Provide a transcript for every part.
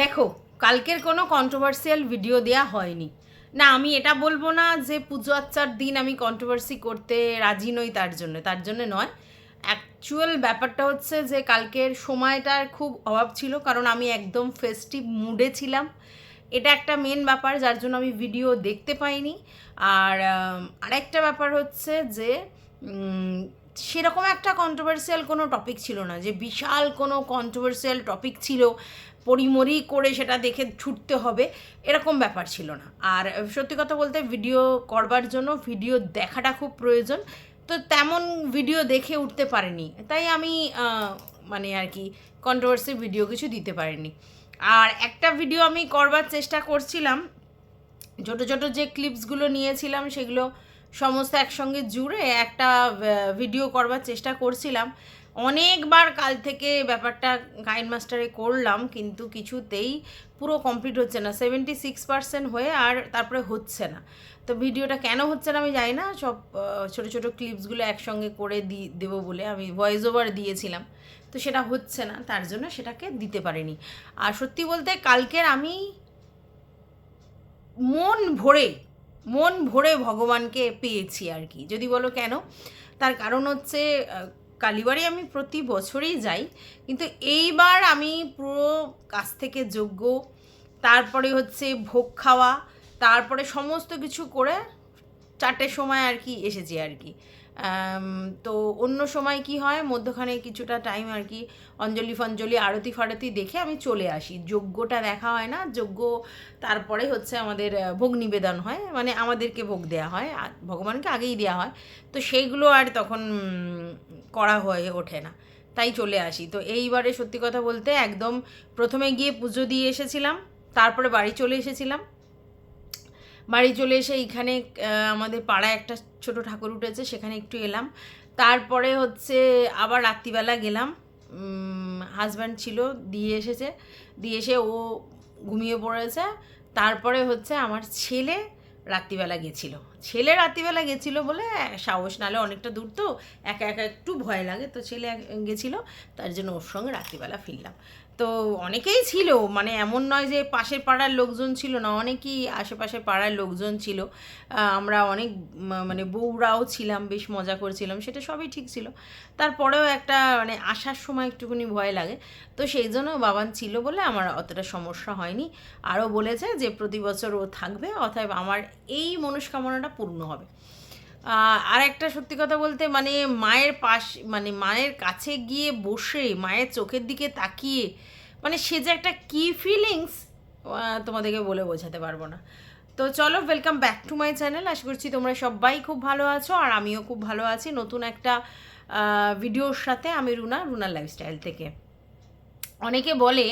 দেখো, কালকের কোনো কন্ট্রোভার্সিয়াল ভিডিও দেয়া হয়নি। না, আমি এটা বলব না যে পুজো আচ্চার দিন আমি কন্ট্রোভার্সি করতে রাজি নই তার জন্য তার জন্য নয়। অ্যাকচুয়াল ব্যাপারটা হচ্ছে যে কালকের সময়টার খুব অভাব ছিল, কারণ আমি একদম ফেস্টিভ মুডে ছিলাম। এটা একটা মেন ব্যাপার, যার জন্য আমি ভিডিও দেখতে পাইনি। আর আরেকটা ব্যাপার হচ্ছে যে সেরকম একটা কন্ট্রোভার্সিয়াল কোনো টপিক ছিল না, যে বিশাল কোনো কন্ট্রোভার্সিয়াল টপিক ছিল। পরিমরি করে সেটা দেখে ছুটতে হবে, এরকম ব্যাপার ছিল না। আর সত্যি কথা বলতে ভিডিও করবার জন্য ভিডিও দেখাটা খুব প্রয়োজন, তো তেমন ভিডিও দেখে উঠতে পারেনি। তাই আমি মানে আর কি কন্ট্রোভার্সি ভিডিও কিছু দিতে পারিনি। আর একটা ভিডিও আমি করবার চেষ্টা করছিলাম, ছোটো ছোটো যে ক্লিপসগুলো নিয়েছিলাম সেগুলো সমস্ত একসঙ্গে জুড়ে একটা ভিডিও করবার চেষ্টা করছিলাম। অনেকবার কাল থেকে ব্যাপারটা গাইড মাস্টারে করলাম, কিন্তু কিছুতেই পুরো কমপ্লিট হচ্ছে না। সেভেন্টি সিক্স পার্সেন্ট হয়ে আর তারপরে হচ্ছে না। তো ভিডিওটা কেন হচ্ছে না আমি জানি না, সব ছোটো ছোটো ক্লিপসগুলো একসঙ্গে করে দি, দেবো বলে আমি ভয়েস ওভার দিয়েছিলাম। তো সেটা হচ্ছে না, তার জন্য সেটাকে দিতে পারিনি। আর সত্যি বলতে কালকের আমি মন ভরে মন ভরে ভগবানকে পেয়েছি আর কি। যদি বলো কেন, তার কারণ হচ্ছে কালীবাড়ি আমি প্রতি বছরেই যাই, কিন্তু এইবার আমি পুরো কাছ থেকে যোগ্য, তারপরে হচ্ছে ভোগ খাওয়া, তারপরে সমস্ত কিছু করে চারটের সময় আর কি এসেছি আর কি। তো অন্য সময় কি হয়, মধ্যখানে কিছুটা টাইম আর কি অঞ্জলি ফঞ্জলি, আরতি ফারতি দেখে আমি চলে আসি। যজ্ঞটা দেখা হয় না যজ্ঞ তারপরে হচ্ছে আমাদের ভোগ নিবেদন হয় মানে আমাদেরকে ভোগ দেওয়া হয় ভগবানকে আগেই দেওয়া হয়। তো সেইগুলো আর তখন করা হয়ে ওঠে না। তাই চলে আসি। তো এইবারে সত্যি কথা বলতে একদম প্রথমে গিয়ে পুজো দিয়ে এসেছিলাম, তারপরে বাড়ি চলে এসেছিলাম। বাড়ি চলে এসে এইখানে আমাদের পাড়ায় একটা ছোট ঠাকুর উঠেছে, সেখানে একটু এলাম। তারপরে হচ্ছে আবার রাত্রিবেলা গেলাম। হাজব্যান্ড ছিল, দিয়ে এসেছে। দিয়ে এসে ও ঘুমিয়ে পড়েছে। তারপরে হচ্ছে আমার ছেলে রাত্রিবেলা গেছিল। ছেলে রাত্রিবেলা গেছিল বলে সাহস নালে অনেকটা দূর তো, একা একা একটু ভয় লাগে। তো ছেলে গেছিল, তার জন্য ওর সঙ্গে রাত্রিবেলা ফিরলাম। তো অনেকেই ছিল মানে এমন নয় যে পাশের পাড়ার লোকজন ছিল না, অনেকেই আশেপাশের পাড়ার লোকজন ছিল। আমরা অনেক মানে বউরাও ছিলাম, বেশ মজা করছিলাম, সেটা সবই ঠিক ছিল। তারপরেও একটা মানে আসার সময় একটুখানি ভয় লাগে। তো সেই জন্য বাবান ছিল বলে আমার অতটা সমস্যা হয়নি। আরও বলেছে যে প্রতি বছর ও থাকবে, অতএব আমার এই মনস্কামনাটা পূর্ণ হবে। আর একটা সত্যি কথা বলতে মানে মায়ের পাশ মানে মায়ের কাছে গিয়ে বসে, মায়ের চোখের দিকে তাকিয়ে মানে সে যে একটা কি ফিলিংস তোমাদেরকে বলে বোঝাতে পারব না। তো চলো welcome back to my channel আশা করছি তোমরা সবাই খুব ভালো আছো, আর আমিও খুব ভালো আছি নতুন একটা ভিডিওর সাথে আমি রুনা রুনার লাইফস্টাইল থেকে। অনেকে বলে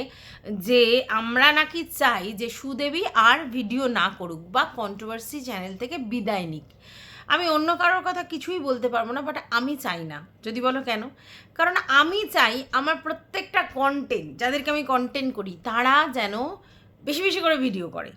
যে, আমরা নাকি চাই যে সুদেবী আর ভিডিও না করুক বা কন্ট্রোভার্সি চ্যানেল থেকে বিদায় নিক। আমি অন্য কারোর কথা কিছুই বলতে পারব না বাট আমি চাই না। যদি বলো কেন? কারণ আমি চাই আমার প্রত্যেকটা কন্টেন্ট যাদেরকে আমি কন্টেন্ট করি, তারা যেন বেশি বেশি করে ভিডিও করে।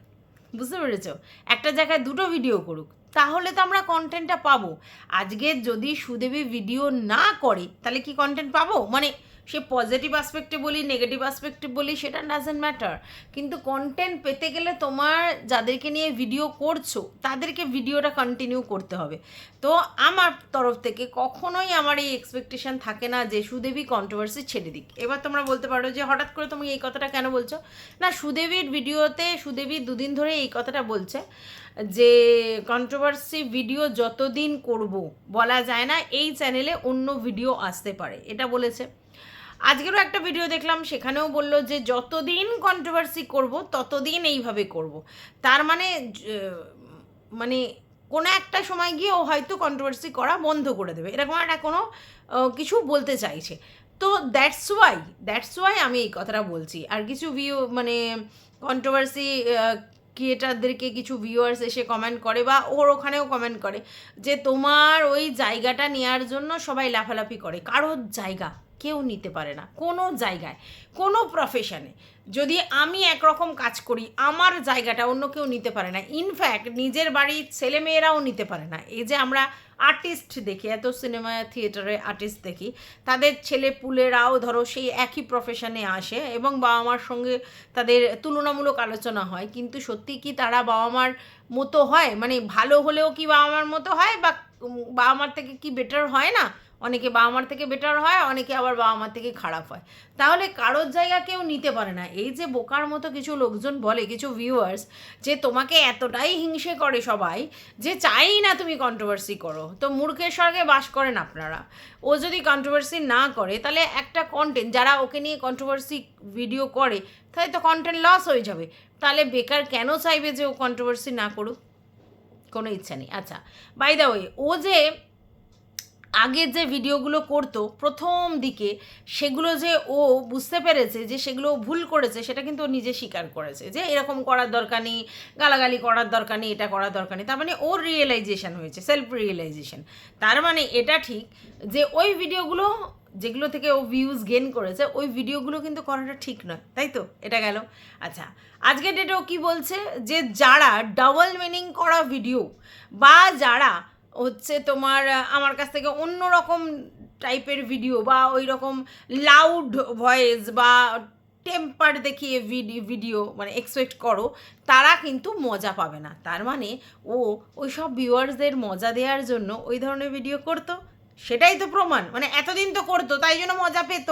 বুঝতে পেরেছ? একটা জায়গায় দুটো ভিডিও করুক, তাহলে তো আমরা কন্টেন্টটা পাবো। আজকে যদি সুদেবী ভিডিও না করে, তাহলে কি কন্টেন্ট পাবো? মানে সে পজিটিভ আসপেক্টে বলি নেগেটিভ আসপেক্টে বলি, সেটা ডাজেন্ট ম্যাটার কিন্তু কন্টেন্ট পেতে গেলে তোমার যাদেরকে নিয়ে ভিডিও করছ, তাদেরকে ভিডিওটা কন্টিনিউ করতে হবে। তো আমার তরফ থেকে কখনোই আমার এই এক্সপেকটেশন থাকে না যে সুদেবী কন্ট্রোভার্সি ছেড়ে দিক। এবার তোমরা বলতে পারো যে হঠাৎ করে তুমি এই কথাটা কেন বলছো? না, সুদেবীর ভিডিওতে সুদেবী দুদিন ধরে এই কথাটা বলছে যে কন্ট্রোভার্সি ভিডিও যতদিন করব, বলা যায় না, এই চ্যানেলে অন্য ভিডিও আসতে পারে। এটা বলেছে। আজকেরও একটা ভিডিও দেখলাম, সেখানেও বলল যে, যতদিন কন্ট্রোভার্সি করব, ততদিন এইভাবে করব। তার মানে মানে কোনো একটা সময় গিয়ে ও হয়তো কন্ট্রোভার্সি করা বন্ধ করে দেবে। এরকম একটা কোনো কিছু বলতে চাইছে। তো দ্যাটস ওয়াই দ্যাটস ওয়াই আমি এই কথাটা বলছি। আর কিছু ভিউ মানে কন্ট্রোভার্সি ক্রিয়েটারদেরকে কিছু ভিউয়ার্স এসে কমেন্ট করে বা ওর ওখানেও কমেন্ট করে যে, তোমার ওই জায়গাটা নেওয়ার জন্য সবাই লাফালাফি করে। কারোর জায়গা কেউ নিতে পারে না, কোনো জায়গায়, কোনো প্রফেশনে যদি আমি একরকম কাজ করি, আমার জায়গাটা অন্য কেউ নিতে পারে না। ইনফ্যাক্ট নিজের বাড়ির ছেলেমেয়েরাও নিতে পারে না। এই যে আমরা আর্টিস্ট দেখি, এত সিনেমা থিয়েটারে আর্টিস্ট দেখি, তাদের ছেলে পুলেরাও ধরো সেই একই প্রফেশনে আসে এবং বাবা মার সঙ্গে তাদের তুলনামূলক আলোচনা হয়। কিন্তু সত্যি কি তারা বাবা মার মতো হয়? মানে ভালো হলেও কি বাবা মার মতো হয় বা বাবা মার থেকে কি বেটার হয় না? অনেকে বাবা মার থেকে বেটার হয়, অনেকে আবার বাবা মার থেকে খারাপ হয়। তাহলে কারোর জায়গা কেউ নিতে পারে না। এই যে বোকার মতো কিছু লোকজন বলে, কিছু ভিউয়ার্স যে তোমাকে এতটাই হিংসে করে সবাই, যে চাই না তুমি কন্ট্রোভার্সি করো। তো মূর্খের স্বর্গে বাস করেন আপনারা। ও যদি কন্ট্রোভার্সি না করে, তাহলে একটা কন্টেন্ট যারা ওকে নিয়ে কন্ট্রোভার্সি ভিডিও করে, তাহলে তো কন্টেন্ট লস হয়ে যাবে। তাহলে বেকার কেন চাইবে যে ও কন্ট্রোভার্সি না করুক? কোনো ইচ্ছা নেই। আচ্ছা বাই দ্য ওয়ে ও যে আগের যে ভিডিওগুলো করতো, প্রথম দিকে সেগুলো যে ও বুঝতে পেরেছে যে সেগুলো ভুল করেছে, সেটা কিন্তু ও নিজে স্বীকার করেছে যে এরকম করার দরকার নেই, গালাগালি করার দরকার নেই, এটা করার দরকার নেই। তার মানে ওর রিয়েলাইজেশন হয়েছে সেলফ রিয়েলাইজেশন তার মানে এটা ঠিক যে ওই ভিডিওগুলো যেগুলো থেকে ও ভিউজ গেন করেছে, ওই ভিডিওগুলো কিন্তু করাটা ঠিক নয়, তাই তো? এটা গেল। আচ্ছা আজকের ডেটে ও কী বলছে? যে যারা ডাবল মিনিং করা ভিডিও বা যারা হচ্ছে তোমার আমার কাছ থেকে অন্য রকম টাইপের ভিডিও বা ওই রকম লাউড ভয়েস বা টেম্পার দেখিয়ে ভিডিও মানে এক্সপেক্ট করো, তারা কিন্তু মজা পাবে না। তার মানে ও ওই সব ভিউয়ার্সদের মজা দেওয়ার জন্য ওই ধরনের ভিডিও করতো। সেটাই তো প্রমাণ। মানে এতদিন তো করতো, তাই জন্য মজা পেত।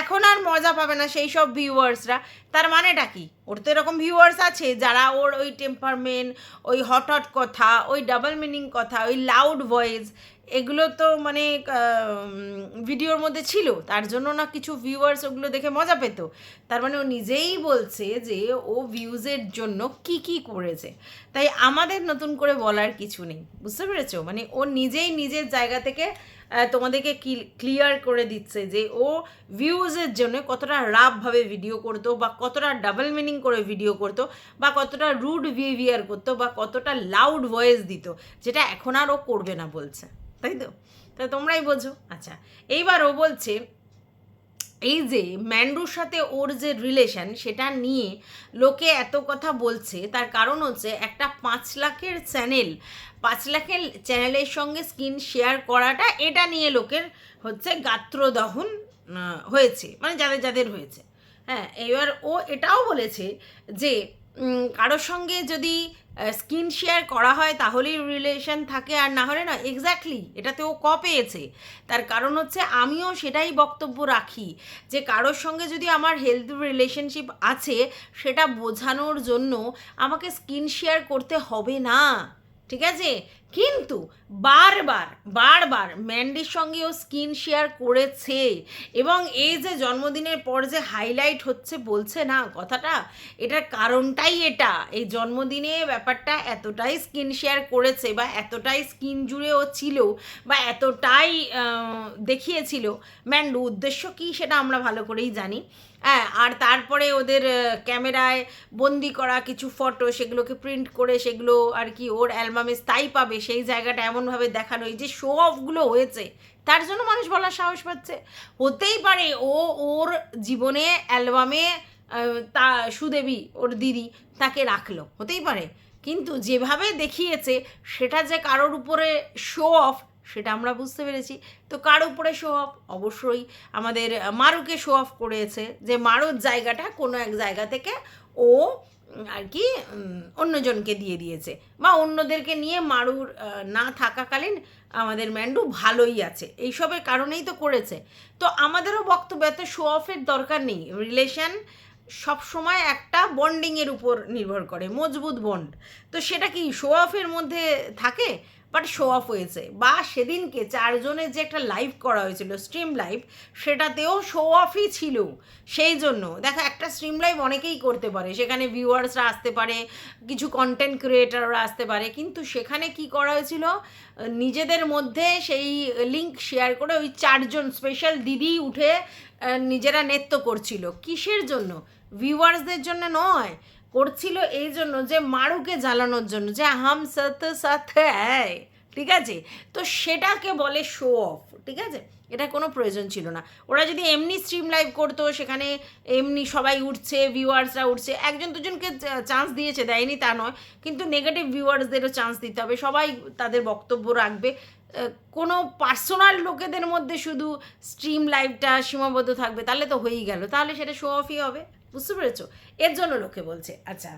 এখন আর মজা পাবে না সেই সব ভিউয়ার্সরা তার মানেটা কি? ওর তো এরকম ভিউয়ার্স আছে, যারা ওর ওই টেম্পারমেন্ট ওই হট হট কথা, ওই ডাবল মিনিং কথা, ওই লাউড ভয়েস এগুলো তো মানে ভিডিওর মধ্যে ছিল। তার জন্য না কিছু ভিউয়ার্স ওগুলো দেখে মজা পেত। তার মানে ও নিজেই বলছে যে ও ভিউজের জন্য কি কি করেছে। তাই আমাদের নতুন করে বলার কিছু নেই। বুঝতে পেরেছ? মানে ও নিজেই নিজের জায়গা থেকে তোমাদেরকে ক্লিয়ার করে দিচ্ছে যে ও ভিউজের জন্য কতটা রাফভাবে ভিডিও করতো বা কতটা ডাবল মিনিং করে ভিডিও করতো বা কতটা রুড বিহেভিয়ার করতো বা কতটা লাউড ভয়েস দিত, যেটা এখন আর ও করবে না বলছে। তাই তো? তা তোমরাই বোঝো। আচ্ছা এইবার ও বলছে এই যে ম্যান্ডোর সাথে ওর যে রিলেশন সেটা নিয়ে লোকে এত কথা বলছে। তার কারণ হচ্ছে একটা পাঁচ লাখের চ্যানেল পাঁচ লাখের চ্যানেলের সঙ্গে স্ক্রিন শেয়ার করাটা, এটা নিয়ে লোকের হচ্ছে গাত্রদহন হয়েছে। মানে যাদের যাদের হয়েছে। হ্যাঁ এবার ও এটাও বলেছে যে কারোর সঙ্গে যদি স্কিন শেয়ার করা হয় তাহলেই রিলেশন থাকে আর না হলে না এক্স্যাক্টলি এটাতে ও ক পেয়েছে। তার কারণ হচ্ছে আমিও সেটাই বক্তব্য রাখি যে কারোর সঙ্গে যদি আমার হেলথ রিলেশনশিপ আছে, সেটা বোঝানোর জন্য আমাকে স্কিন শেয়ার করতে হবে না। ঠিক আছে? কিন্তু বারবার বারবার ম্যান্ডির সঙ্গে ও স্কিন শেয়ার করেছে। এবং এই যে জন্মদিনের পর যে হাইলাইট হচ্ছে, বলছে না, কথাটা, এটার কারণটাই এটা। এই জন্মদিনে ব্যাপারটা এতটাই স্কিন শেয়ার করেছে বা এতটাই স্কিন জুড়ে ও ছিল বা এতটাই দেখিয়েছিল। ম্যান্ডু উদ্দেশ্য কী সেটা আমরা ভালো করেই জানি। হ্যাঁ আর তারপরে ওদের ক্যামেরায় বন্দি করা কিছু ফটো সেগুলোকে প্রিন্ট করে সেগুলো আর কি ওর অ্যালবামে স্থায়ী পাবে সেই জায়গাটা এমনভাবে দেখানো এই যে শো অফগুলো হয়েছে, তার জন্য মানুষ বলার সাহস পাচ্ছে। হতেই পারে ও ওর জীবনে অ্যালবামে তা, সুদেবী, ওর দিদি তাকে রাখল, হতেই পারে। কিন্তু যেভাবে দেখিয়েছে, সেটা যে কারোর উপরে শো অফ সেটা আমরা বুঝতে পেরেছি। তো কার উপরে শো অফ অবশ্যই আমাদের মারুকে শো অফ করেছে যে মারুর জায়গাটা কোনো এক জায়গা থেকে ও আর কি অন্যজনকে দিয়ে দিয়েছে। বা অন্যদেরকে নিয়ে মারুর না থাকাকালীন আমাদের ম্যান্ডু ভালোই আছে। এইসবের কারণেই তো করেছে। তো আমাদেরও বক্তব্য, এত শো অফের দরকার নেই। রিলেশন সবসময় একটা বন্ডিংয়ের উপর নির্ভর করে, মজবুত বন্ড তো সেটা কি শো অফের মধ্যে থাকে? বাট শো অফ হয়েছে। বা সেদিনকে চারজনের যে একটা লাইভ করা হয়েছিল স্ট্রিম লাইভ সেটাতেও শো অফই ছিল। সেই জন্য, দেখো একটা স্ট্রিম লাইভ অনেকেই করতে পারে। সেখানে ভিউয়ার্সরা আসতে পারে, কিছু কন্টেন্ট ক্রিয়েটাররা আসতে পারে। কিন্তু সেখানে কি করা হয়েছিল? নিজেদের মধ্যে সেই লিঙ্ক শেয়ার করে ওই চারজন স্পেশাল দিদি উঠে নিজেরা নৃত্য করছিল। কিসের জন্য? ভিউয়ার্সদের জন্য নয়। করছিল এই জন্য যে মারুকে জ্বালানোর জন্য, যে হাম সাথ সাথ হ্যায় ঠিক আছে? তো সেটাকে বলে শো অফ ঠিক আছে? এটা কোনো প্রয়োজন ছিল না। ওরা যদি এমনি স্ট্রিম লাইভ করতো, সেখানে এমনি সবাই উঠছে ভিউয়ার্সরা উঠছে, একজন দুজনকে চান্স দিয়েছে, দেয়নি তা নয়, কিন্তু নেগেটিভ ভিউয়ার্সদেরও চান্স দিতে হবে। সবাই তাদের বক্তব্য রাখবে। কোনো পার্সোনাল লোকেদের মধ্যে শুধু স্ট্রিম লাইভটা সীমাবদ্ধ থাকবে, তাহলে তো হয়েই গেল। তাহলে সেটা শো অফই হবে। বুঝতে পেরেছ? এর জন্য লোকে বলছে আচ্ছা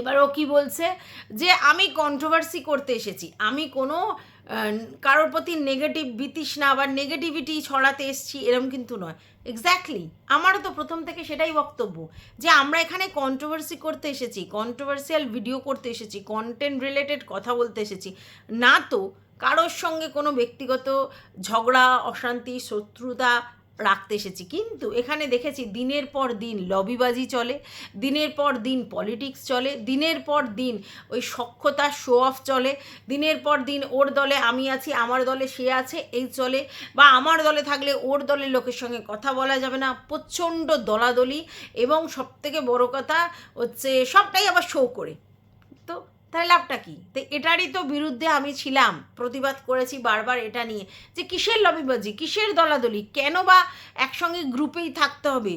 এবার ও কি বলছে? যে আমি কন্ট্রোভার্সি করতে এসেছি। আমি কোনো কারোর প্রতি নেগেটিভ বিতৃষ্ণা বা নেগেটিভিটি ছড়াতে এসেছি, এরম কিন্তু নয়। এক্স্যাক্টলি আমারও তো প্রথম থেকে সেটাই বক্তব্য যে আমরা এখানে কন্ট্রোভার্সি করতে এসেছি কন্ট্রোভার্সিয়াল ভিডিও করতে এসেছি কন্টেন্ট রিলেটেড কথা বলতে এসেছি। না তো কারোর সঙ্গে কোনো ব্যক্তিগত ঝগড়া, অশান্তি, শত্রুতা রাখতে এসেছি। কিন্তু এখানে দেখেছি দিনের পর দিন লবিবাজি চলে, দিনের পর দিন পলিটিক্স চলে, দিনের পর দিন ওই সক্ষতা শো অফ চলে, দিনের পর দিন ওর দলে আমি আছি, আমার দলে সে আছে, এই চলে। বা আমার দলে থাকলে ওর দলের লোকের সঙ্গে কথা বলা যাবে না, প্রচণ্ড দলাদলি এবং সবথেকে বড় কথা হচ্ছে সবটাই আবার শো করে। তাহলে লাভটা কি? তো এটারই তো বিরুদ্ধে আমি ছিলাম, প্রতিবাদ করেছি বারবার এটা নিয়ে। যে কিসের লবিবাজি, কিসের দলাদলি, কেন বা একসঙ্গে গ্রুপেই থাকতে হবে?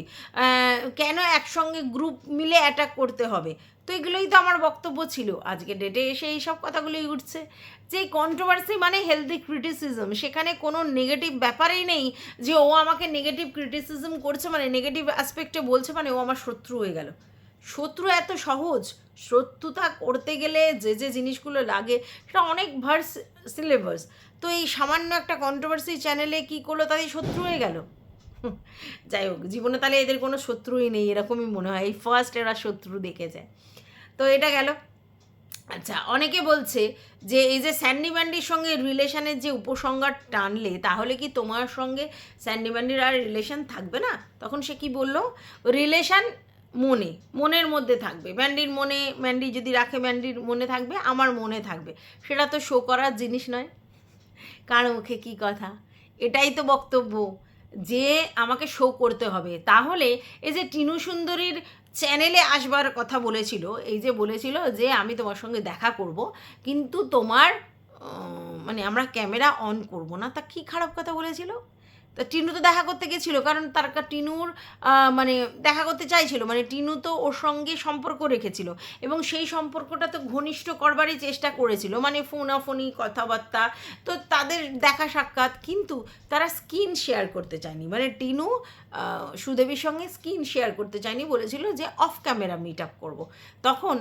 কেন একসঙ্গে গ্রুপ মিলে অ্যাটাক করতে হবে? তো এগুলোই তো আমার বক্তব্য ছিল। আজকে ডেটে এসে এই সব কথাগুলোই উঠছে। যে কন্ট্রোভার্সি মানে হেলদি ক্রিটিসিজম সেখানে কোনো নেগেটিভ ব্যাপারেই নেই যে ও আমাকে নেগেটিভ ক্রিটিসিজম করছে মানে নেগেটিভ অ্যাসপেক্টে বলছে মানে ও আমার শত্রু হয়ে গেল। শত্রু এত সহজ? শত্রুতা করতে গেলে যে যে জিনিসগুলো লাগে, সেটা অনেক ভার্স সিলেবাস তো এই সামান্য একটা কন্ট্রোভার্সি চ্যানেলে কী করল? তাদের শত্রু হয়ে গেল। যাই হোক, জীবনে তাহলে এদের কোনো শত্রুই নেই, এরকমই মনে হয়। এই ফার্স্ট এরা শত্রু দেখে যায় তো এটা গেল। আচ্ছা অনেকে বলছে যে, এই যে স্যান্ডি ম্যান্ডির সঙ্গে রিলেশনের যে উপসংহার টানলে, তাহলে কি তোমার সঙ্গে স্যান্ডি ম্যান্ডির আর রিলেশন থাকবে না? তখন সে কি বলল? রিলেশন মনে, মনের মধ্যে থাকবে। ম্যান্ডির মনে ম্যান্ডি যদি রাখে ম্যান্ডির মনে থাকবে, আমার মনে থাকবে। সেটা তো শো করার জিনিস নয়। কার মুখে কী কথা? এটাই তো বক্তব্য। যে আমাকে শো করতে হবে। তাহলে এই যে টিনু সুন্দরীর চ্যানেলে আসবার কথা বলেছিল, এই যে বলেছিল যে আমি তোমার সঙ্গে দেখা করব, কিন্তু তোমার মানে আমরা ক্যামেরা অন করব না। তা কি খারাপ কথা বলেছিল? তা টিনু তো দেখা করতে গেছিল, কারণ তার টিনুর মানে দেখা করতে চাইছিল মানে টিনু তো ওর সঙ্গে সম্পর্ক রেখেছিল এবং সেই সম্পর্কটা তো ঘনিষ্ঠ করবারই চেষ্টা করেছিল মানে ফোনাফোনি, কথাবার্তা, তো তাদের দেখা সাক্ষাৎ, কিন্তু তারা স্কিন শেয়ার করতে চায়নি মানে টিনু সুদেবীর সঙ্গে স্কিন শেয়ার করতে চায়নি বলেছিল যে অফ ক্যামেরা মিট আপ করব, তখন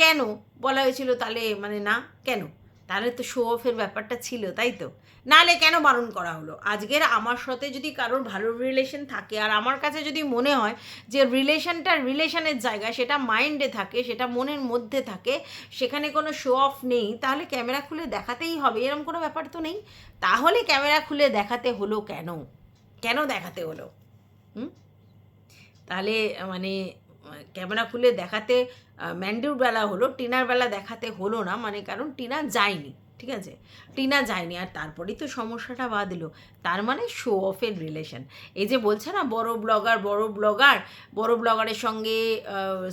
কেন বলা হয়েছিল তাহলে মানে না, কেন? তাহলে তো শো অফের ব্যাপারটা ছিল, তাই তো? নাহলে কেন বারণ করা হলো? আজকের আমার সাথে যদি কারোর ভালো রিলেশন থাকে, আর আমার কাছে যদি মনে হয় যে রিলেশনটা রিলেশনের জায়গা, সেটা মাইন্ডে থাকে, সেটা মনের মধ্যে থাকে, সেখানে কোনো শো অফ নেই, তাহলে ক্যামেরা খুলে দেখাতেই হবে এরকম কোনো ব্যাপার তো নেই? তাহলে ক্যামেরা খুলে দেখাতে হলো কেন? কেন দেখাতে হলো? হুম? তাহলে মানে ক্যামেরা খুলে দেখাতে ম্যান্ডুর বেলা হলো, টিনার বেলা দেখাতে হলো না মানে কারণ টিনা যায়নি, ঠিক আছে? টিনা যায়নি, আর তারপরেই তো সমস্যাটা বাঁধল। তার মানে শো অফের রিলেশন এই যে বলছে না, বড় ব্লগার বড় ব্লগার বড় ব্লগারের সঙ্গে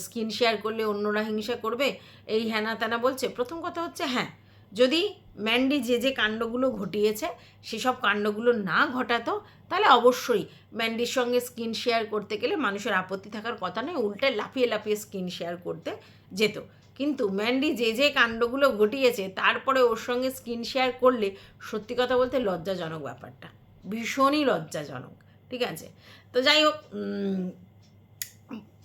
স্কিন শেয়ার করলে অন্যরা হিংসা করবে, এই হ্যানা ত্যানা বলছে। প্রথম কথা হচ্ছে হ্যাঁ যদি ম্যান্ডি যে যে কাণ্ডগুলো ঘটিয়েছে, সেসব কাণ্ডগুলো না ঘটাতো, তাহলে অবশ্যই ম্যান্ডির সঙ্গে স্কিন শেয়ার করতে গেলে মানুষের আপত্তি থাকার কথা নয়, উল্টে লাফিয়ে লাফিয়ে স্কিন শেয়ার করতে যেত। কিন্তু ম্যান্ডি যে যে কাণ্ডগুলো ঘটিয়েছে, তারপরে ওর সঙ্গে স্কিন শেয়ার করলে সত্যি কথা বলতে লজ্জাজনক ব্যাপারটা। ভীষণই লজ্জাজনক, ঠিক আছে? তো যাই হোক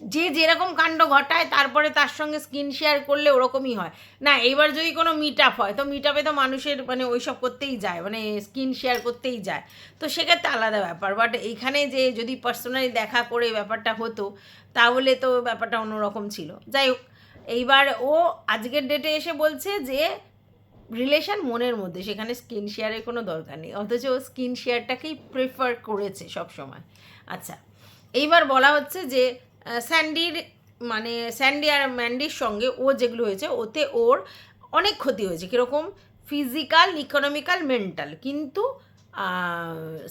যে যেরকম কাণ্ড ঘটায়, তারপরে তার সঙ্গে স্কিন শেয়ার করলে ওরকমই হয়। না, এইবার যদি কোনো মিট আপ হয়, তো মিট আপে তো মানুষের মানে ওইসব করতেই যায় মানে স্কিন শেয়ার করতেই যায়। তো সেক্ষেত্রে আলাদা ব্যাপার। বাট এইখানে যে যদি পার্সোনালি দেখা করে ব্যাপারটা হতো, তাহলে তো ব্যাপারটা অন্যরকম ছিল। যাই হোক, এইবার ও আজকের ডেটে এসে বলছে যে রিলেশন মনের মধ্যে, সেখানে স্কিন শেয়ারের কোনো দরকার নেই। অথচ ও স্কিন শেয়ারটাকেই প্রেফার করেছে সব সময় আচ্ছা এইবার বলা হচ্ছে যে স্যান্ডির মানে স্যান্ডি আর ম্যান্ডির সঙ্গে ও যেগুলো হয়েছে, ওতে ওর অনেক ক্ষতি হয়েছে। কীরকম? Physical, economical, mental. কিন্তু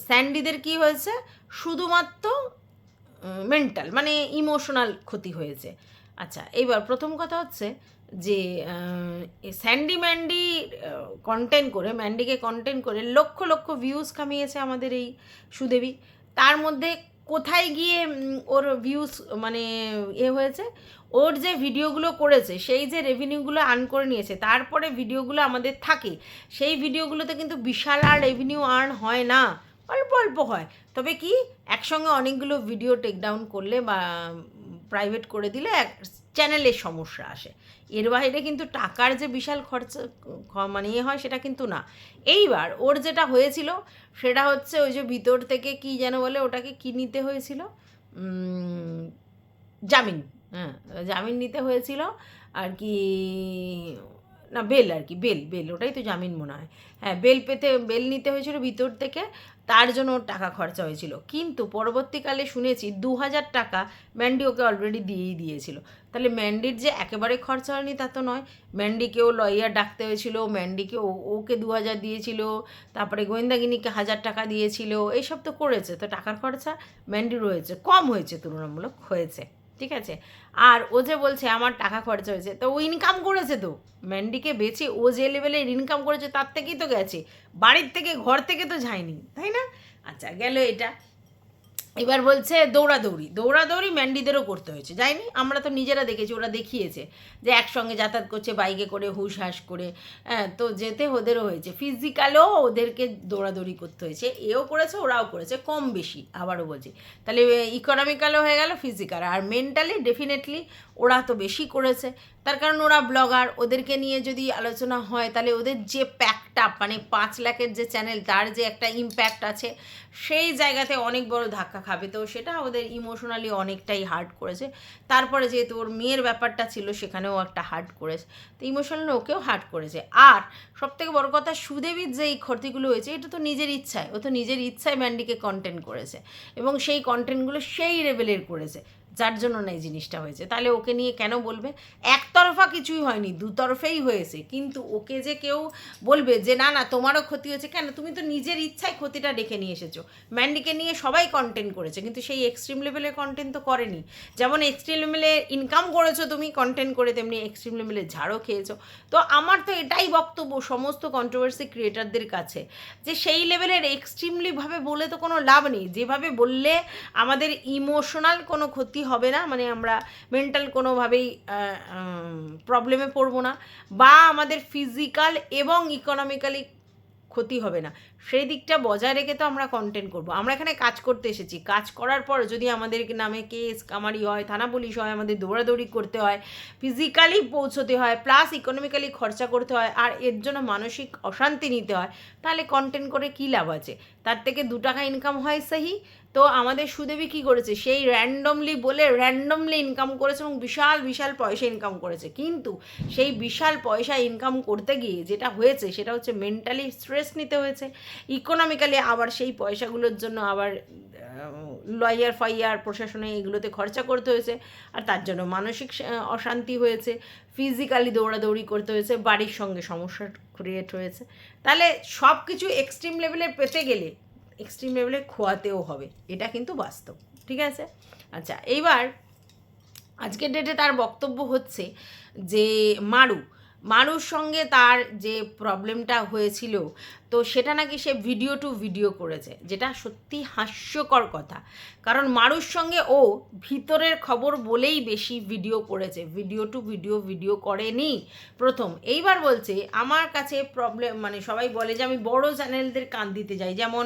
স্যান্ডিদের কি হয়েছে? শুধুমাত্র মেন্টাল মানে ইমোশনাল ক্ষতি হয়েছে। আচ্ছা এইবার প্রথম কথা হচ্ছে যে স্যান্ডি, ম্যান্ডি কন্টেন্ট করে, ম্যান্ডিকে কন্টেন্ট করে লক্ষ লক্ষ ভিউজ কামিয়েছে আমাদের এই সুদেবী। তার মধ্যে কোথায় গিয়ে ওর ভিউস মানে এ হয়েছে? ওর যে ভিডিওগুলো করেছে, সেই যে রেভিনিউগুলো আর্ন করে নিয়েছে, তারপরে ভিডিওগুলো আমাদের থাকে, সেই ভিডিওগুলোতে কিন্তু বিশাল আর রেভিনিউ আর্ন হয় না। অল্প অল্প হয়। তবে কি, একসঙ্গে অনেকগুলো ভিডিও টেকডাউন করলে বা প্রাইভেট করে দিলে, এক চ্যানেলের সমস্যা আসে। এর বাইরে কিন্তু টাকার যে বিশাল খরচা মানে ইয়ে হয় সেটা কিন্তু না। এইবার ওর যেটা হয়েছিল, সেটা হচ্ছে ওই যে ভিতর থেকে কি যেন বলে ওটাকে কি নিতে হয়েছিল? জামিন। হ্যাঁ জামিন নিতে হয়েছিল। আর কি না, বেল আর কি, বেল বেল, ওটাই তো জামিন মনে হয়। হ্যাঁ বেল পেতে, বেল নিতে হয়েছিল ভিতর থেকে, তার জন্য ওর টাকা খরচা হয়েছিল। কিন্তু পরবর্তীকালে শুনেছি দু হাজার টাকা ম্যান্ডি ওকে অলরেডি দিয়েই দিয়েছিল। তাহলে ম্যান্ডির যে একেবারে খরচা হয়নি তা তো নয়। ম্যান্ডিকেও লয়ার ডাকতে হয়েছিল, ম্যান্ডিকে ওকে দু হাজার দিয়েছিল, তারপরে গোয়েন্দাগিনীকে হাজার টাকা দিয়েছিল, এইসব তো করেছে। তো টাকার খরচা ম্যান্ডি রয়েছে, কম হয়েছে, তুলনামূলক হয়েছে। ঠিক আছে? আর ও যে বলছে আমার টাকা খরচ হয়েছে, তো ও ইনকাম করেছে তো। ম্যান্ডিকে বেছে ও যে লেভেলের ইনকাম করেছে তার থেকেই তো গেছে। বাড়ির থেকে, ঘর থেকে তো যায়নি, তাই না? আচ্ছা গেল এটা। এবার বলছে দৌড়াদৌড়ি দৌড়াদৌড়ি ম্যান্ডিদেরও করতে হয়েছে। যাইনি, আমরা তো নিজেরা দেখেছি, ওরা দেখিয়েছে যে একসঙ্গে যাতায়াত করছে, বাইকে করে হুশ হাস করে হ্যাঁ তো যেতে ওদেরও হয়েছে। ফিজিক্যালও ওদেরকে দৌড়াদৌড়ি করতে হয়েছে, এও করেছে, ওরাও করেছে, কম বেশি, আবারও বলছি। তাহলে ইকোনমিক্যালও হয়ে গেল ফিজিক্যাল আর মেন্টালি ডেফিনেটলি ওরা তো বেশি করেছে। তার কারণ ওরা ব্লগার, ওদেরকে নিয়ে যদি আলোচনা হয়, তাহলে ওদের যে প্যাকটা মানে পাঁচ লাখের যে চ্যানেল তার যে একটা ইম্প্যাক্ট আছে, সেই জায়গাতে অনেক বড় ধাক্কা খাবে। তো সেটা ওদের ইমোশনালি অনেকটাই হার্ট করেছে। তারপরে যেহেতু ওর মেয়ের ব্যাপারটা ছিল, সেখানেও একটা হার্ট করেছে। তো ইমোশনালি ওকেও হার্ট করেছে। আর সবথেকে বড় কথা, সুদেবীর যে এই ক্ষতিগুলো হয়েছে, এটা তো নিজের ইচ্ছায়, ও তো নিজের ইচ্ছায় ম্যান্ডিকে কন্টেন্ট করেছে। এবং সেই কন্টেন্টগুলো সেই লেভেলের করেছে। যার জন্য না এই জিনিসটা হয়েছে। তাহলে ওকে নিয়ে কেন বলবে? একতরফা কিছুই হয়নি, দুতরফেই হয়েছে। কিন্তু ওকে যে কেউ বলবে যে, না না, তোমারও ক্ষতি হয়েছে। কেন? তুমি তো নিজের ইচ্ছায় ক্ষতিটা ডেকে নিয়ে এসেছ। ম্যান্ডিকে নিয়ে সবাই কন্টেন্ট করেছে, কিন্তু সেই এক্সট্রিম লেভেলের কন্টেন্ট তো করেনি। যেমন এক্সট্রিম লেভেলে ইনকাম করেছ তুমি কন্টেন্ট করে তেমনি এক্সট্রিম লেভেলে ঝাড়ও খেয়েছো। তো আমার তো এটাই বক্তব্য সমস্ত কন্ট্রোভার্সি ক্রিয়েটারদের কাছে, যে সেই লেভেলের এক্সট্রিমলিভাবে বলে তো কোনো লাভ নেই। যেভাবে বললে আমাদের ইমোশনাল কোনো ক্ষতি হবে না মানে আমরা মেন্টাল কোনোভাবেই প্রবলেমে পড়ব না বা আমাদের ফিজিক্যাল এবং ইকোনমিক্যালি ক্ষতি হবে না। সেই দিকটা বজায় রেখে তো আমরা কন্টেন্ট করব। আমরা এখানে কাজ করতে এসেছি। কাজ করার পর যদি আমাদের নামে কেস কামারি হয়, থানা পুলিশ হয়, আমাদের দৌড়াদৌড়ি করতে হয় ফিজিক্যালি পৌঁছতে হয় প্লাস ইকোনমিক্যালি খরচা করতে হয়, আর এর জন্য মানসিক অশান্তি নিতে হয়, তাহলে কন্টেন্ট করে কী লাভ আছে? তার থেকে দু টাকা ইনকাম হয় সেই তো আমাদের সুদেবী কী করেছে? সেই র্যান্ডমলি বলে র্যান্ডমলি ইনকাম করেছে এবং বিশাল বিশাল পয়সা ইনকাম করেছে। কিন্তু সেই বিশাল পয়সা ইনকাম করতে গিয়ে যেটা হয়েছে, সেটা হচ্ছে মেন্টালি স্ট্রেস নিতে হয়েছে। ইকোনমিক্যালি আবার সেই পয়সাগুলোর জন্য আবার লয়ার ফাইয়ার প্রশাসনে এগুলোতে খরচা করতে হয়েছে। আর তার জন্য মানসিক অশান্তি হয়েছে। ফিজিক্যালি দৌড়াদৌড়ি করতে হয়েছে। বাড়ির সঙ্গে সমস্যা ক্রিয়েট হয়েছে। তাহলে সব কিছু এক্সট্রিম লেভেলে পেতে গেলে এক্সট্রিম লেভেলে খোয়াতেও হবে। এটা কিন্তু বাস্তব। ঠিক আছে? আচ্ছা এইবার আজকের ডেটে তার বক্তব্য হচ্ছে যে মারু মারুর সঙ্গে তার যে প্রবলেমটা হয়েছিল, তো সেটা নাকি সে ভিডিও টু ভিডিও করেছে, যেটা সত্যি হাস্যকর কথা। কারণ মারুর সঙ্গে ও ভিতরের খবর বলেই বেশি ভিডিও করেছে ভিডিও টু ভিডিও ভিডিও করেনি। প্রথম, এইবার বলছে, আমার কাছে প্রবলেম মানে সবাই বলে যে আমি বড় চ্যানেলদের কান দিতে যাই, যেমন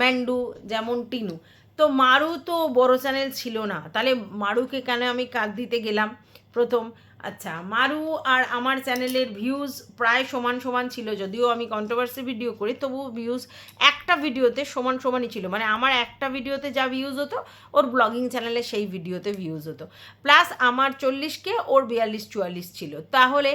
ম্যান্ডু, যেমন টিনু। তো মারু তো বড় চ্যানেল ছিল না, তাহলে মারুকে কেন আমি কাঁদ দিতে গেলাম? প্রথম আচ্ছা মারু আর আমার চ্যানেলের ভিউজ প্রায় সমান সমান ছিল, যদিও আমি কন্ট্রোভার্সি ভিডিও করি, তবু ভিউজ একটা ভিডিওতে সমান সমানই ছিল। মানে আমার একটা ভিডিওতে যা ভিউজ হতো, ওর ব্লগিং চ্যানেলে সেই ভিডিওতে ভিউজ হতো। প্লাস আমার চল্লিশকে ওর বিয়াল্লিশ, চুয়াল্লিশ ছিল। তাহলে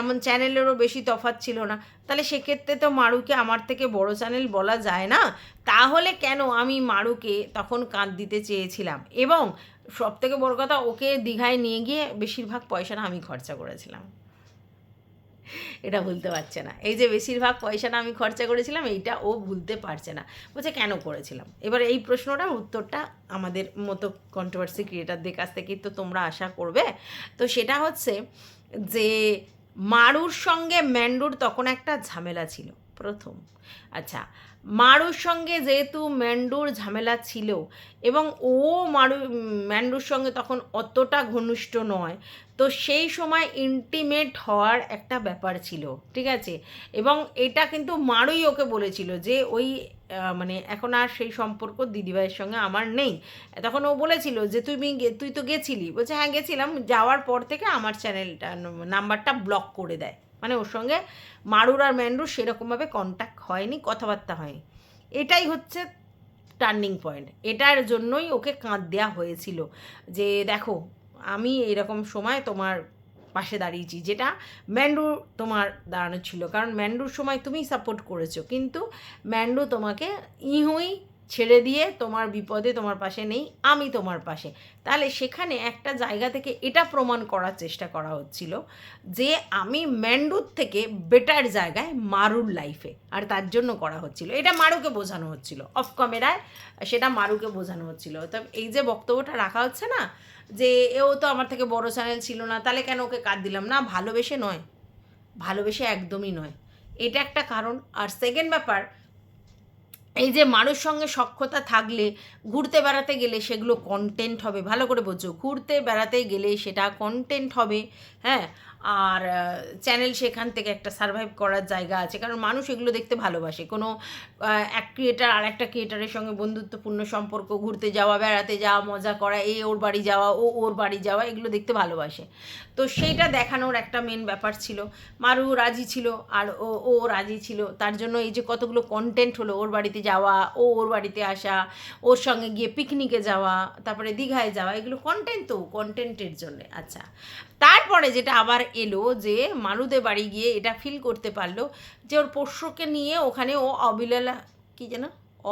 এমন চ্যানেলেরও বেশি তফাৎ ছিল না। তাহলে সেক্ষেত্রে তো মারুকে আমার থেকে বড় চ্যানেল বলা যায় না। তাহলে কেন আমি মারুকে তখন কাঁদ দিতে চেয়েছিলাম? এবং সব থেকে বড় কথা, ওকে দীঘায় নিয়ে গিয়ে বেশিরভাগ পয়সাটা আমি খরচা করেছিলাম। এটা ভুলতে পারছে না। এই যে বেশিরভাগ পয়সাটা আমি খরচা করেছিলাম, এইটা ও ভুলতে পারছে না। বলছে, কেন করেছিলাম? এবার এই প্রশ্নটার উত্তরটা আমাদের মতো কন্ট্রোভার্সি ক্রিয়েটারদের কাছ থেকেই তো তোমরা আশা করবে। তো সেটা হচ্ছে যে, মারুর সঙ্গে ম্যান্ডুর তখন একটা ঝামেলা ছিল প্রথম। আচ্ছা মারুর সঙ্গে যেহেতু ম্যান্ডুর ঝামেলা ছিল এবং ও মারু, ম্যান্ডুর সঙ্গে তখন অতটা ঘনিষ্ঠ নয়, তো সেই সময় ইন্টিমেট হওয়ার একটা ব্যাপার ছিল, ঠিক আছে? এবং এটা কিন্তু মারুই ওকে বলেছিল যে ওই মানে এখন আর সেই সম্পর্ক দিদিভাইয়ের সঙ্গে আমার নেই। তখন ও বলেছিল যে গে- তুই তো গেছিলি। বলছে হ্যাঁ গেছিলাম। যাওয়ার পর থেকে আমার চ্যানেলটা নাম্বারটা ব্লক করে দেয়। মানে ওর সঙ্গে মারুর আর ম্যান্ডুর সেরকমভাবে কন্ট্যাক্ট হয়নি, কথাবার্তা হয়নি। এটাই হচ্ছে টার্নিং পয়েন্ট এটার জন্যই ওকে কাঁদ দেওয়া হয়েছিল যে, দেখো, আমি এরকম সময় তোমার পাশে দাঁড়িয়েছি। যেটা ম্যান্ডুর তোমার দাঁড়ানো ছিল। কারণ ম্যান্ডুর সময় তুমি সাপোর্ট করেছ। কিন্তু ম্যান্ডু তোমাকে ইহুই ছেড়ে দিয়ে তোমার বিপদে তোমার পাশে নেই, আমি তোমার পাশে। তাহলে সেখানে একটা জায়গা থেকে এটা প্রমাণ করার চেষ্টা করা হচ্ছিল যে আমি ম্যান্ডুর থেকে বেটার জায়গায় মারুর লাইফে আর তার জন্য করা হচ্ছিল। এটা মারুকে বোঝানো হচ্ছিল অফ ক্যামেরায় সেটা মারুকে বোঝানো হচ্ছিল। তবে এই যে বক্তব্যটা রাখা হচ্ছে না, যে এও তো আমার থেকে বড় চ্যানেল ছিল না, তাহলে কেন ওকে কাট দিলাম? না, ভালোবেসে নয়। ভালোবেসে একদমই নয়। এটা একটা কারণ। আর সেকেন্ড ব্যাপার এই যে মানুষ সঙ্গে সক্ষতা থাকলে, ঘুরতে বেড়াতে গেলে সেগুলো কন্টেন্ট হবে। ভালো করে বোঝো। ঘুরতে বেড়াতে গেলে সেটা কন্টেন্ট হবে। হ্যাঁ? আর চ্যানেল সেখান থেকে একটা সার্ভাইভ করার জায়গা আছে। কারণ মানুষ এগুলো দেখতে ভালোবাসে। কোনো এক ক্রিয়েটার আর একটা ক্রিয়েটারের সঙ্গে বন্ধুত্বপূর্ণ সম্পর্ক, ঘুরতে যাওয়া, বেড়াতে যাওয়া, মজা করা, এ ওর বাড়ি যাওয়া, ও ওর বাড়ি যাওয়া, এগুলো দেখতে ভালোবাসে। তো সেইটা দেখানোর একটা মেন ব্যাপার ছিল। মারু রাজি ছিল আর ও ও রাজি ছিল। তার জন্য এই যে কতগুলো কন্টেন্ট হলো, ওর বাড়িতে যাওয়া, ও ওর বাড়িতে আসা, ওর সঙ্গে গিয়ে পিকনিকে যাওয়া, তারপরে দীঘায় যাওয়া, এগুলো কন্টেন্ট তো কন্টেন্টের জন্য। আচ্ছা। তারপরে যেটা আবার এলো যে মারুদের বাড়ি গিয়ে এটা ফিল করতে পারল যে ওর পোষ্যকে নিয়ে ওখানে ও অবিলালা, কি যেন?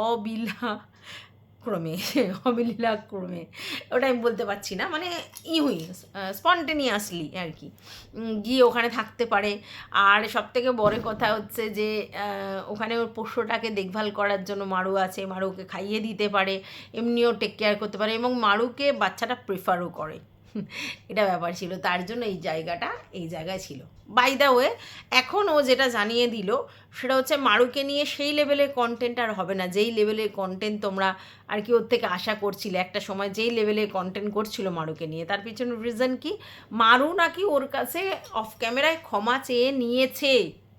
অবিলা ক্রমে অবিলীলা ক্রমে ওটা আমি বলতে পারছি না মানে ইহুই স্পন্টেনিয়াসলি আর কি। গিয়ে ওখানে থাকতে পারে। আর সব থেকে বড় কথা হচ্ছে যে ওখানে ওর পোষ্যটাকে দেখভাল করার জন্য মারু আছে, মারুকে খাইয়ে দিতে পারে, এমনিও টেক কেয়ার করতে পারে এবং মারুকে বাচ্চাটা প্রেফারও করে। এটা ব্যাপার ছিল, তার জন্য এই জায়গাটা এই জায়গায় ছিল। বাই দ্য ওয়ে এখন ও যেটা জানিয়ে দিল, সেটা হচ্ছে মারুকে নিয়ে সেই লেভেলের কন্টেন্ট আর হবে না। যেই লেভেলের কন্টেন্ট তোমরা আর কি ওর থেকে আশা করছিলে, একটা সময় যেই লেভেলের কন্টেন্ট করছিল মারুকে নিয়ে, তার পিছনে রিজন কি? মারু নাকি ওর কাছে অফ ক্যামেরায় ক্ষমা চেয়ে নিয়েছে,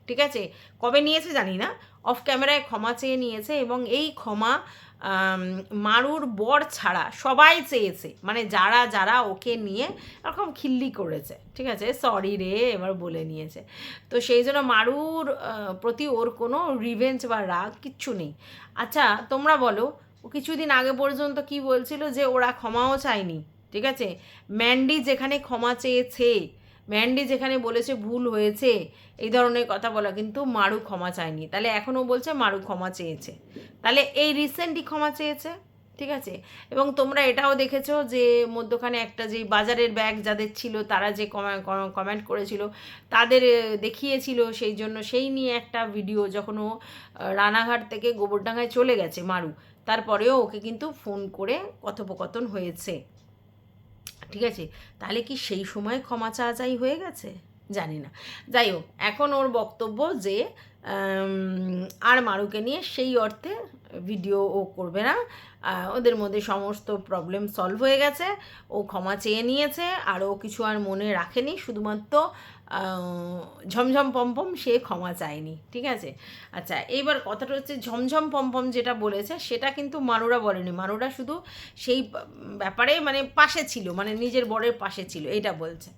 ঠিক আছে? কবে নিয়েছে জানি না। অফ ক্যামেরায় ক্ষমা চেয়ে নিয়েছে এবং এই ক্ষমা মারুর বর ছাড়া সবাই চেয়েছে। মানে যারা যারা ওকে নিয়ে এরকম খিল্লি করেছে। ঠিক আছে? সরি রে, এবার বলে নিয়েছে। তো সেই জন্য মারুর প্রতি ওর কোনো রিভেঞ্জ বা রাগ কিচ্ছু নেই। আচ্ছা তোমরা বলো, ও কিছুদিন আগে পর্যন্ত কি বলছিল যে ওরা ক্ষমাও চায়নি? ঠিক আছে? ম্যান্ডি যেখানে ক্ষমা চেয়েছে ম্যান্ডি যেখানে বলেছে ভুল হয়েছে, এই ধরনের কথা বলা, কিন্তু মারু ক্ষমা চায়নি। তাহলে এখনও বলছে মারু ক্ষমা চেয়েছে। তাহলে এই রিসেন্টই ক্ষমা চেয়েছে, ঠিক আছে? এবং তোমরা এটাও দেখেছ যে মধ্যখানে একটা যে বাজারের ব্যাগ যাদের ছিল, তারা যে কমেন্ট করেছিল, তাদের দেখিয়েছিল, সেই জন্য সেই নিয়ে একটা ভিডিও যখন ও রানাঘাট থেকে গোবরডাঙ্গায় চলে গেছে মারু, তারপরেও ওকে কিন্তু ফোন করে কথোপকথন হয়েছে। ঠিক আছে? তাহলে কি সেই সময় ক্ষমা চাওয়াচাই হয়ে গেছে? জানি না। যাই হোক, এখন ওর বক্তব্য যে আর মারুকে নিয়ে সেই অর্থে ভিডিও ও করবে না। ওদের মধ্যে সমস্ত প্রবলেম সলভ হয়ে গেছে। ও ক্ষমা চেয়ে নিয়েছে, আর ও কিছু আর মনে রাখেনি, শুধুমাত্র ঝমঝম পম্পম সে ক্ষমা চায়নি, ঠিক আছে? আচ্ছা এইবার কথাটা হচ্ছে ঝমঝম পম্পম যেটা বলেছে, সেটা কিন্তু মারোরা বলেনি। মারোরা শুধু সেই ব্যাপারে মানে পাশে ছিল মানে নিজের বরের পাশে ছিল, এটা বলছে।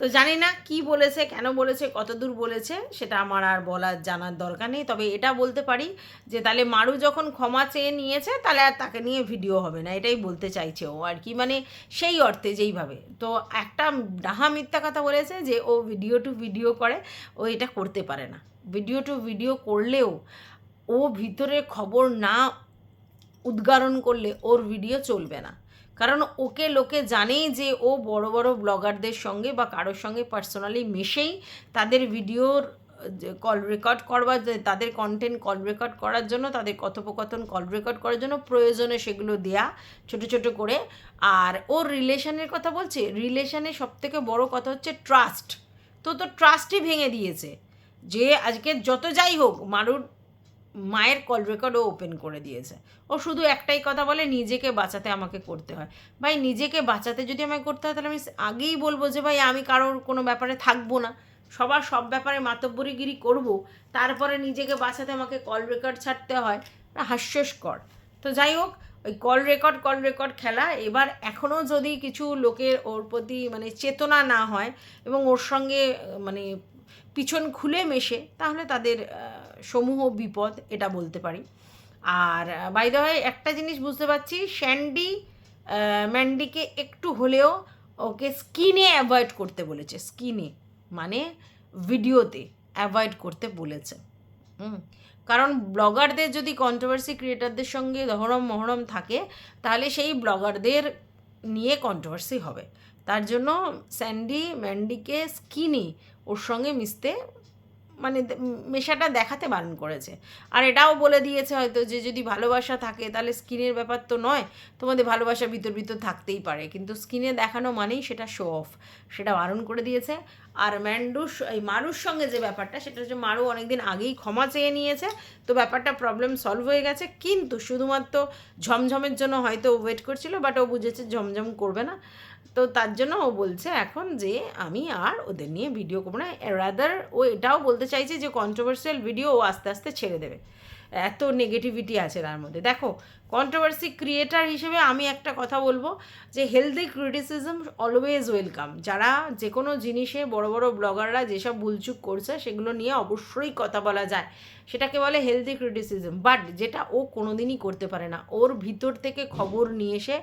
তো জানি না কি বলেছে, কেন বলেছে, কতদূর বলেছে, সেটা আমার আর বলার জানার দরকার নেই। তবে এটা বলতে পারি যে, তাহলে মারু যখন ক্ষমা চেয়ে নিয়েছে, তাহলে আর তাকে নিয়ে ভিডিও হবে না, এটাই বলতে চাইছে ও আর কি। মানে সেই অর্থে যেইভাবে। তো একটা ডাহা মিথ্যা কথা বলেছে যে, ও ভিডিও টু ভিডিও করে, ও এটা করতে পারে না। ভিডিও টু ভিডিও করলেও, ও ভিতরে খবর না উদ্গারণ করলে ওর ভিডিও চলবে না। কারণ ওকে লোকে জানেই যে ও বড় বড় ব্লগারদের সঙ্গে বা কারোর সঙ্গে পার্সোনালি মিশেই তাদের ভিডিওর কল রেকর্ড করবার তাদের কন্টেন্ট কল রেকর্ড করার জন্য, তাদের কথোপকথন কল রেকর্ড করার জন্য প্রয়োজনে সেগুলো দেয়া ছোট ছোট করে। আর ওর রিলেশনের কথা বলছে রিলেশনে সব থেকে বড় কথা হচ্ছে ট্রাস্ট তো তো ট্রাস্টই ভেঙে দিয়েছে। যে আজকে যত যাই হোক, মারুর মায়ের কল রেকর্ডও ওপেন করে দিয়েছে। ও শুধু একটাই কথা বলে, নিজেকে বাঁচাতে আমাকে করতে হয়। ভাই, নিজেকে বাঁচাতে যদি আমাকে করতে হয়, তাহলে আমি আগেই বলব যে, ভাই, আমি কারোর কোনো ব্যাপারে থাকব না। সবার সব ব্যাপারে মাতব্বরিগিরি করব। তারপরে নিজেকে বাঁচাতে আমাকে কল রেকর্ড ছাড়তে হয়। হাস্যস্কর তো যাই হোক, ওই কল রেকর্ড কল রেকর্ড খেলা এবার এখনও যদি কিছু লোকের ওর প্রতি মানে চেতনা না হয় এবং ওর সঙ্গে মানে পিছন খুলে মেশে, তাহলে তাদের সমূহ বিপদ, এটা বলতে পারি। আর বাইদা হয় একটা জিনিস বুঝতে পারছি স্যান্ডি ম্যান্ডিকে একটু হলেও ওকে স্কিনে অ্যাভয়েড করতে বলেছে। স্কিনে মানে ভিডিওতে অ্যাভয়েড করতে বলেছে। হুম, কারণ ব্লগারদের যদি কন্ট্রোভার্সি ক্রিয়েটারদের সঙ্গে দহরম মহরম থাকে, তাহলে সেই ব্লগারদের নিয়ে কন্ট্রোভার্সি হবে। তার জন্য স্যান্ডি ম্যান্ডিকে স্কিনে ওর সঙ্গে মিশতে মানে মেশাটা দেখাতে বারণ করেছে। আর এটাও বলে দিয়েছে হয়তো যে যদি ভালোবাসা থাকে, তাহলে স্কিনের ব্যাপার তো নয়, তোমাদের ভালোবাসা ভিতর ভিতর থাকতেই পারে। কিন্তু স্কিনে দেখানো মানেই সেটা শো অফ সেটা বারণ করে দিয়েছে। আর ম্যান্ডুস এই মারুর সঙ্গে যে ব্যাপারটা, সেটা হচ্ছে মারু অনেকদিন আগেই ক্ষমা চেয়ে নিয়েছে। তো ব্যাপারটা প্রবলেম সলভ হয়ে গেছে। কিন্তু শুধুমাত্র ঝমঝমের জন্য হয়তো ওয়েট করছিল বাট ও বুঝেছে ঝমঝম করবে না। তো তার জন্য ও বলছে এখন যে আমি আর ওদের নিয়ে ভিডিও করব না রাদার ও এটাও বলতে চাইছে যে কন্ট্রোভার্সিয়াল ভিডিও ও আস্তে আস্তে ছেড়ে দেবে। এত নেগেটিভিটি আছে তার মধ্যে। দেখো কন্ট্রোভার্সি ক্রিয়েটার হিসেবে আমি একটা কথা বলব যে হেলদি ক্রিটিসিজম অলওয়েজ ওয়েলকাম যারা যে কোনো জিনিসে বড় বড় ব্লগাররা যেসব ভুলচুক করছে, সেগুলো নিয়ে অবশ্যই কথা বলা যায়। সেটাকে বলে হেলদি ক্রিটিসিজম বাট যেটা ও কোনোদিনই করতে পারে না। ওর ভিতর থেকে খবর নিয়ে এসে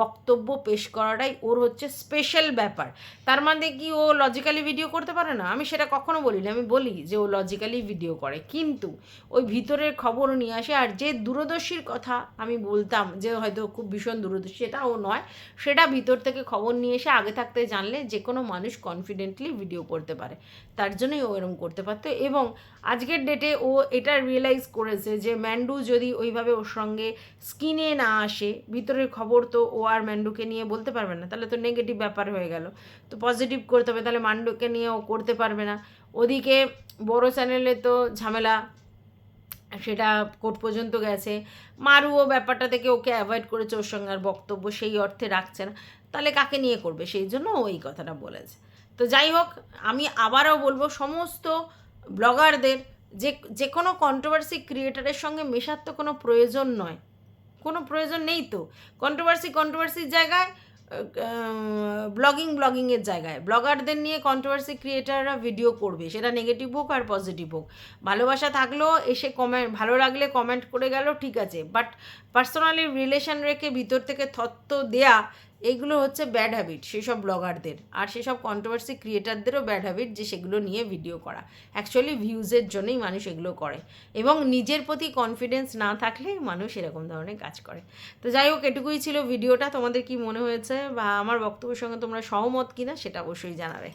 বক্তব্য পেশ করাটাই ওর হচ্ছে স্পেশাল ব্যাপার। তার মানে কি ও লজিক্যালি ভিডিও করতে পারে না? আমি সেটা কখনো বলি না আমি বলি যে ও লজিক্যালি ভিডিও করে। কিন্তু ওই ভিতরের খবর নিয়ে আসে। আর যে দূরদর্শীর কথা আমি বলতাম যে হয়তো খুব ভীষণ দূরদর্শী সেটা ও নয়। সেটা ভিতর থেকে খবর নিয়ে এসে আগে থাকতে জানলে যে কোনো মানুষ কনফিডেন্টলি ভিডিও করতে পারে। তার জন্যই ও এরকম করতে পারতো এবং আজকের ডেটে ও এটা রিয়েলাইজ করেছে যে ম্যান্ডু যদি ওইভাবে ওর সঙ্গে স্কিনে না আসে, ভিতরের খবর তো ও আর ম্যান্ডুকে নিয়ে বলতে পারবে না। তাহলে তো নেগেটিভ ব্যাপার হয়ে গেল। তো পজিটিভ করতে হবে, তাহলে ম্যান্ডুকে নিয়ে ও করতে পারবে না। ওদিকে বড় চ্যানেলে তো ঝামেলা সেটা কোর্ট পর্যন্ত গেছে। মারুও ব্যাপারটা থেকে ওকে অ্যাভয়েড করেছে, ওর সঙ্গে আর বক্তব্য সেই অর্থে রাখছে না। তাহলে কাকে নিয়ে করবে? সেই জন্য ও এই কথাটা বলেছে। তো যাই হোক, আমি আবারও বলব, সমস্ত ব্লগারদের যে যে কোনো কন্ট্রোভার্সি ক্রিয়েটারের সঙ্গে মেশার তো কোনো প্রয়োজন নয়। কোনো প্রয়োজন নেই তো। কন্ট্রোভার্সি কন্ট্রোভার্সির জায়গায় ব্লগিং, ব্লগিংয়ের জায়গায়। ব্লগারদের নিয়ে কন্ট্রোভার্সি ক্রিয়েটাররা ভিডিও করবে, সেটা নেগেটিভ হোক আর পজিটিভ হোক। ভালোবাসা থাকলেও এসে কমেন্ট ভালো লাগলে কমেন্ট করে গেল, ঠিক আছে। বাট পার্সোনালি রিলেশন রেখে ভিতর থেকে তত্ত্ব দেয়া এগুলো হচ্ছে ব্যাড হ্যাবিট সেসব ব্লগারদের আর সেসব কন্ট্রোভার্সি ক্রিয়েটারদেরও ব্যাড হ্যাবিট যে সেগুলো নিয়ে ভিডিও করা। অ্যাকচুয়ালি ভিউজের জন্যই মানুষ এগুলো করে। এবং নিজের প্রতি কনফিডেন্স না থাকলে মানুষ এরকম ধরনের কাজ করে। তো যাই হোক, এটুকুই ছিল ভিডিওটা। তোমাদের কি মনে হয়েছে? বা আমার বক্তব্যের সঙ্গে তোমরা সহমত কিনা, সেটা অবশ্যই জানাবে।